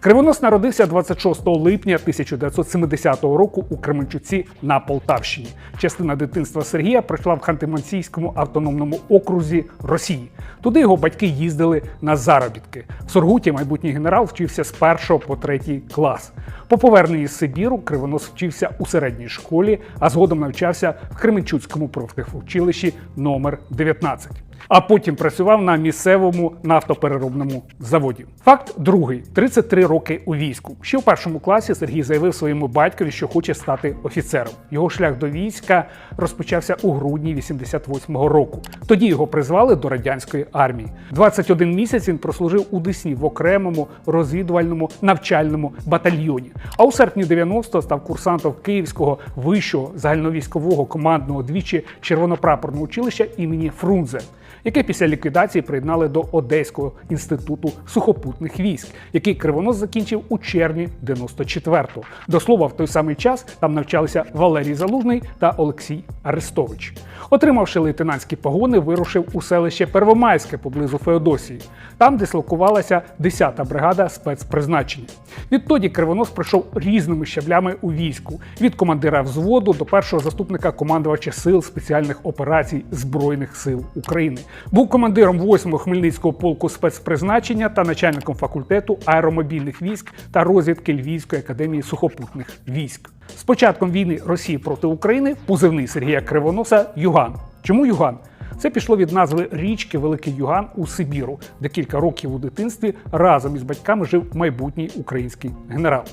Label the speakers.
Speaker 1: Кривонос народився 26 липня 1970 року у Кременчуці на Полтавщині. Частина дитинства Сергія пройшла в Ханти-Мансійському автономному окрузі Росії. Туди його батьки їздили на заробітки. В Сургуті майбутній генерал вчився з 1 по 3 клас. По поверненні з Сибіру Кривонос вчився у середній школі, а згодом навчався в Кременчуцькому профтехучилищі номер 19 а потім працював на місцевому нафтопереробному заводі. Факт другий: 33 роки у війську. Ще в першому класі Сергій заявив своєму батькові, що хоче стати офіцером. Його шлях до війська розпочався у грудні 88-го року. Тоді його призвали до радянської армії. 21 місяць він прослужив у Десні в окремому розвідувальному навчальному батальйоні. А у серпні 90-го став курсантом Київського вищого загальновійськового командного двічі червонопрапорного училища імені Фрунзе яке після ліквідації приєднали до Одеського інституту сухопутних військ, який Кривонос закінчив у червні 94-го. До слова, в той самий час там навчалися Валерій Залужний та Олексій Арестович. Отримавши лейтенантські погони, вирушив у селище Первомайське поблизу Феодосії. Там дислокувалася 10-та бригада спецпризначення. Відтоді Кривонос пройшов різними щаблями у війську від командира взводу до першого заступника командувача сил спеціальних операцій Збройних сил України. Був командиром 8-го Хмельницького полку спецпризначення та начальником факультету аеромобільних військ та розвідки Львівської академії сухопутних військ. З початком війни Росії проти України позивний Сергія Кривоноса Юган. Чому Юган? Це пішло від назви річки Великий Юган у Сибіру, де кілька років у дитинстві разом із батьками жив майбутній український генерал.